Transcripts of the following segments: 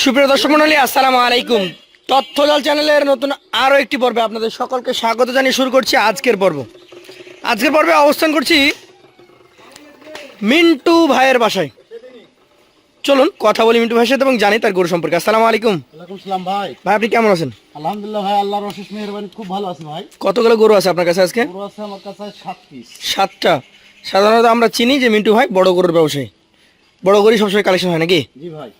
সুপ্রিয় দর্শক মন্ডলী আসসালামু আলাইকুম। তথ্যজাল চ্যানেলের নতুন আরও একটি পর্বে আপনাদের সকলকে স্বাগত জানিয়ে শুরু করছি আজকের পর্ব। আজকের পর্বে অবস্থান করছি মিন্টু ভাইয়ের বাসায়। চলুন কথা বলি মিন্টু ভাইয়ের সাথে এবং জানি তার গরু সম্পর্কে। আসসালামু আলাইকুম। সালাম ভাই। ভাই আপনি কেমন আছেন? আলহামদুলিল্লাহ ভাই আল্লাহর অশেষ মেহরবানি খুব ভালো আছি ভাই। কতগুলো গরু আছে আপনার কাছে আজকে? পুরো আছে আমার কাছে সাত পিস। সাতটা। সাধারণত আমরা চিনি যে মিন্টু ভাই বড় গরুর ব্যবসায়ী। বড় গরুই সবসময় কালেকশন হয় নাকি? জি ভাই।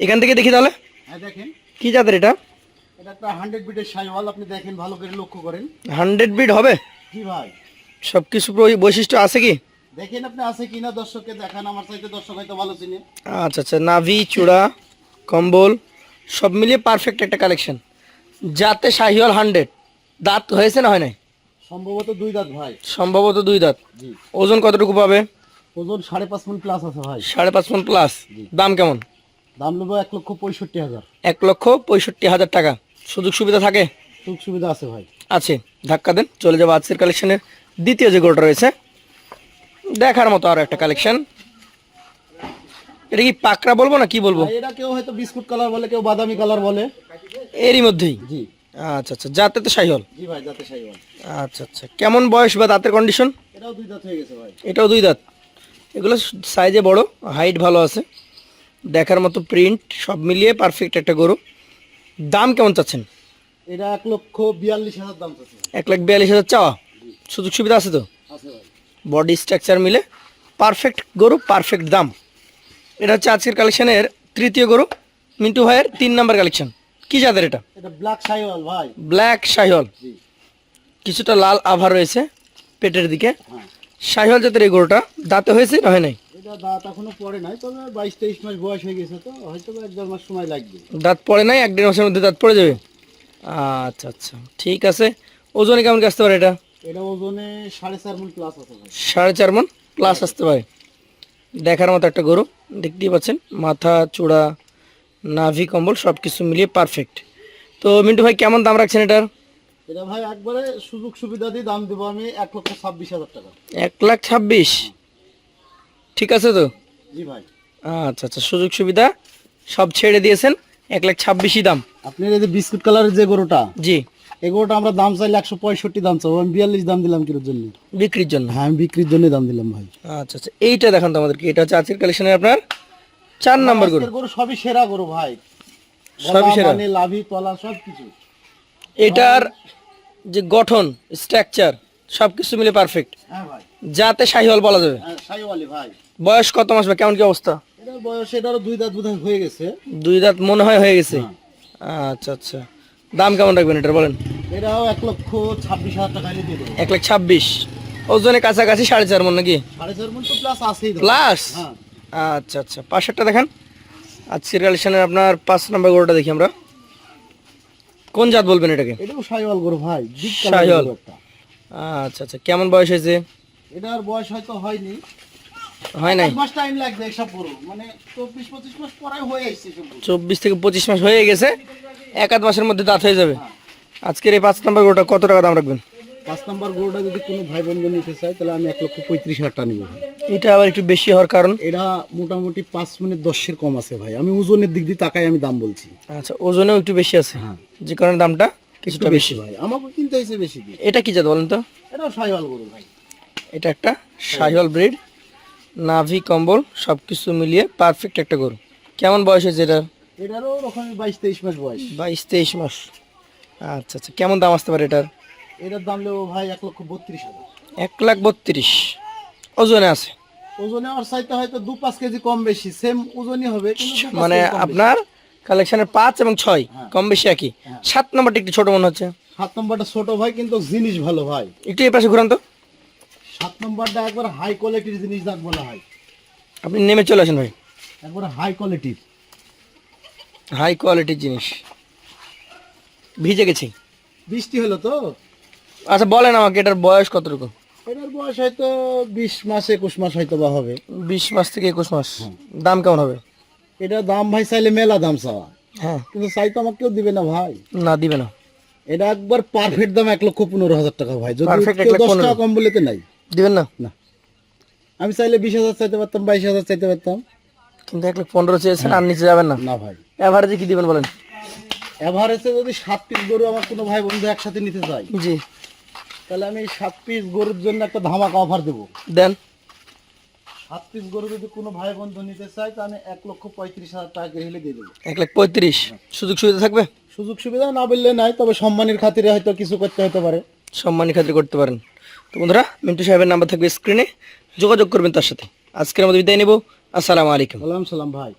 এখান থেকে দেখি তাহলে। হ্যাঁ দেখেন। কি জাতের এটা? এটা একটা হান্ড্রেড বিটের সাইওয়াল আপনি দেখেন ভালো করে লক্ষ্য করেন। হান্ড্রেড বিট হবে? ভাই। সব কিছু বৈশিষ্ট্য আছে কি? দেখেন আপনি আছে কিনা দর্শককে দেখান আমার চাইতে দর্শক হয়তো ভালো চিনে। আচ্ছা আচ্ছা নাভি চূড়া কম্বল সব মিলিয়ে পারফেক্ট একটা কালেকশন যাতে শাহিওয়াল হান্ড্রেড দাঁত হয়েছে না হয় নাই? সম্ভবত দুই দাঁত ভাই। সম্ভবত দুই দাঁত। জি। ওজন কতটুকু পাবে? ওজন সাড়ে পাঁচ মন প্লাস আছে ভাই। সাড়ে পাঁচ মন প্লাস দাম কেমন? দাম নেব এক লক্ষ পঁয়ষট্টি হাজার। এক লক্ষ পঁয়ষট্টি হাজার টাকা। সুযোগ সুবিধা থাকে? সুখ সুবিধা আছে ভাই। আছে। ধাক্কা দেন চলে যাব আজকের কালেকশনের দ্বিতীয় যে গোলটা রয়েছে। দেখার মতো আরও একটা কালেকশন এটা কি পাকড়া বলব না কি বলব? এটা কেউ হয়তো বিস্কুট কালার বলে কেউ বাদামি কালার বলে। এরই মধ্যেই? জি। আচ্ছা আচ্ছা যাতে তো শাহিওয়াল জি ভাই যাতে সাইওয়াল আচ্ছা আচ্ছা কেমন বয়স বা দাঁতের কন্ডিশন এটাও দুই দাঁত হয়ে গেছে ভাই। এটাও দুই দাঁত। এগুলো সাইজে বড় হাইট ভালো আছে। দেখার মতো প্রিন্ট সব মিলিয়ে পারফেক্ট একটা গরু। দাম কেমন চাচ্ছেন? এটা এক লক্ষ বিয়াল্লিশ হাজার দাম চাচ্ছে। এক লাখ বিয়াল্লিশ হাজার চাওয়া? সুযোগ সুবিধা আছে তো? বডি স্ট্রাকচার মিলে পারফেক্ট গরু পারফেক্ট দাম। এটা হচ্ছে আজকের কালেকশনের তৃতীয় গরু মিন্টু ভাইয়ের তিন নাম্বার কালেকশন কি জাতের এটা? এটা ব্ল্যাক সাইওয়াল ভাই। ব্ল্যাক শাহিওয়াল কিছুটা লাল আভা রয়েছে পেটের দিকে। হ্যাঁ। শাহিওয়াল জাতের এই গরুটা দাঁতে হয়েছে না হয় নাই? এটা দাঁত এখনও পড়ে নাই তবে বাইশ তেইশ মাস বয়স হয়ে গেছে তো হয়তো এক দেড় মাস সময় লাগবে। দাঁত পড়ে নাই এক দেড় মাসের মধ্যে দাঁত পড়ে যাবে? আচ্ছা আচ্ছা ঠিক আছে। ওজনে কেমন আসতে পারে এটা? এটা ওজনে সাড়ে চার মন প্লাস সাড়ে চার মন প্লাস আসতে পারে। দেখার মতো একটা গরু দেখতেই পাচ্ছেন মাথা চূড়া নাভি কম্বল সব কিছু মিলিয়ে পারফেক্ট তো মিন্টু ভাই কেমন দাম রাখছেন এটার? এটা ভাই একবারে সুযোগ সুবিধা দিয়ে দাম দেবো আমি এক লক্ষ ছাব্বিশ হাজার টাকা। এক লাখ ছাব্বিশ? ঠিক আছে তো? জি ভাই। আচ্ছা আচ্ছা সুযোগ সুবিধা। সব ছেড়ে দিয়েছেন এক লাখ ছাব্বিশই দাম। আপনার এই যে বিস্কুট কালারের যে গরুটা জি। এই গরুটা আমরা দাম চাইলে একশো পঁয়ষট্টি দাম চাবো। আমি বিয়াল্লিশ দাম দিলাম কিলোর জন্য। বিক্রির জন্য? হ্যাঁ আমি বিক্রির জন্য দাম দিলাম ভাই। আচ্ছা আচ্ছা এইটা দেখান তো আমাদেরকে। এটা হচ্ছে আজকের কালেকশনের আপনার চার নাম্বার গরু। গরু সবই সেরা গরু ভাই। সবই সেরা। মানে লাভি তলা সব কিছু এটার যে গঠন স্ট্রাকচার সব কিছু মিলে পারফেক্ট হ্যাঁ ভাই। যাতে শাহিওয়াল বলা যাবে। হ্যাঁ সাইওয়ালি ভাই। বয়স কত মাস বা কেমন কি অবস্থা? এটার বয়স এটারও দুই দাঁত বোধহয় হয়ে গেছে। দুই দাঁত মনে হয় হয়ে গেছে? আচ্ছা আচ্ছা। দাম কেমন রাখবেন এটা বলেন? এটাও এক লক্ষ ছাব্বিশ হাজার টাকা দিয়ে দেবো। এক লাখ ছাব্বিশ। ওজনে কাছাকাছি সাড়ে চার মন নাকি? সাড়ে চার মন তো প্লাস আছেই। প্লাস হ্যাঁ। আচ্ছা আচ্ছা। পাশেরটা দেখান। আজকের কালেকশনের আপনার পাঁচ নম্বর গরুটা দেখি আমরা। কোন জাত বলবেন এটাকে? এটাও সাইওয়াল গরু ভাই সাইওয়াল। আচ্ছা আচ্ছা। কেমন বয়স হয়েছে? এটার বয়স হয়তো হয়নি। হয় নাই? মাস টাইম লাগবে এসব গরু মানে মাস পরে হয়ে আসছে সব থেকে পঁচিশ মাস হয়ে গেছে এক আধ মাসের মধ্যে দাঁত হয়ে যাবে। আজকের এই পাঁচ নম্বর গরুটা কত টাকা দাম রাখবেন? পাঁচ নম্বর গরুটা যদি কোনো ভাই বন্ধু নিতে চায় তাহলে আমি এক লক্ষ পঁয়ত্রিশ হাজার টাকা নিবো। এটা আবার একটু বেশি হওয়ার কারণ? এটা মোটামুটি পাঁচ মিনিট দশের কম আছে ভাই। আমি ওজনের দিক দিয়ে তাকাই আমি দাম বলছি। আচ্ছা ওজনেও একটু বেশি আছে? হ্যাঁ। যে কারণে দামটা কিছুটা বেশি। ভাই। আমাকে কিনতে হয়েছে বেশি এটা কি জাত বলেন তো? এটাও সাইওয়াল গরু ভাই। এটা একটা শাহিওয়াল ব্রিড নাভি কম্বল সব কিছু মিলিয়ে পারফেক্ট একটা গরু। কেমন বয়স হয়েছে এটার? এটারও ওরকমই বাইশ তেইশ মাস বয়স। বাইশ তেইশ মাস। আচ্ছা আচ্ছা কেমন দাম আসতে পারে এটার? এটার দাম নেব ভাই এক লক্ষ বত্রিশ হাজার। এক লাখ বত্রিশ। ওজনে আছে? ওজনে আর চাইতে হয়তো দু পাঁচ কেজি কম বেশি সেম ওজনই হবে মানে। আপনার কালেকশনের পাঁচ এবং ছয় হ্যাঁ। কম বেশি একই। সাত নম্বরটা একটু ছোট মনে হচ্ছে। সাত নম্বরটা ছোট ভাই কিন্তু জিনিস ভালো ভাই। একটু এই পাশে ঘুরান তো। সাত নম্বরটা একবার হাই কোয়ালিটির জিনিস যাক বলা হয়। আপনি নেমে চলে আসেন ভাই। একবার হাই কোয়ালিটির হাই কোয়ালিটির জিনিস। ভিজে গেছি। বৃষ্টি হলো তো? আচ্ছা বলেন আমাকে এটার বয়স কতটুকু? এটার বয়স হয়তো বিশ মাস একুশ মাস হয়তো বা হবে। বিশ মাস থেকে একুশ মাস। দাম কেমন হবে? এটা দাম ভাই চাইলে মেলা দাম চাওয়া। হ্যাঁ। কিন্তু চাই তো আমাকে কেউ দিবে না ভাই। না দিবে না। এটা একবার পারফেক্ট দাম এক লক্ষ পনেরো হাজার টাকা ভাই। যদি দশ টাকা কম বলে তো নাই। দিবেন না? না। আমি চাইলে বিশ হাজার চাইতে পারতাম বাইশ হাজার চাইতে পারতাম। কিন্তু এক লাখ পনেরো চেয়েছেন আর নিচে যাবেন না। না ভাই। অ্যাভারেজে কি দিবেন বলেন? এভারেজে যদি সাত পিস গরু আমার কোনো ভাই বন্ধু একসাথে নিতে চাই জি। তাহলে আমি সাত পিস গরুর জন্য একটা ধামাকা অফার দেবো। দেন। সাত পিস গরু যদি কোনো ভাই বন্ধু নিতে চায় তা আমি এক লক্ষ পঁয়ত্রিশ হাজার টাকা হলে দিয়ে দেবো। এক লাখ পঁয়ত্রিশ। সুযোগ সুবিধা থাকবে? সুযোগ সুবিধা না বললে নাই তবে সম্মানের খাতিরে হয়তো কিছু করতে হতে পারে। সম্মানের খাতির করতে পারেন। তো বন্ধুরা, মিন্টু সাহেবের নাম্বার থাকবে স্ক্রিনে যোগাযোগ করবেন তার সাথে। আজকের আমাদের বিদায় নেব। আসসালামু আলাইকুম। সালাম ভাই।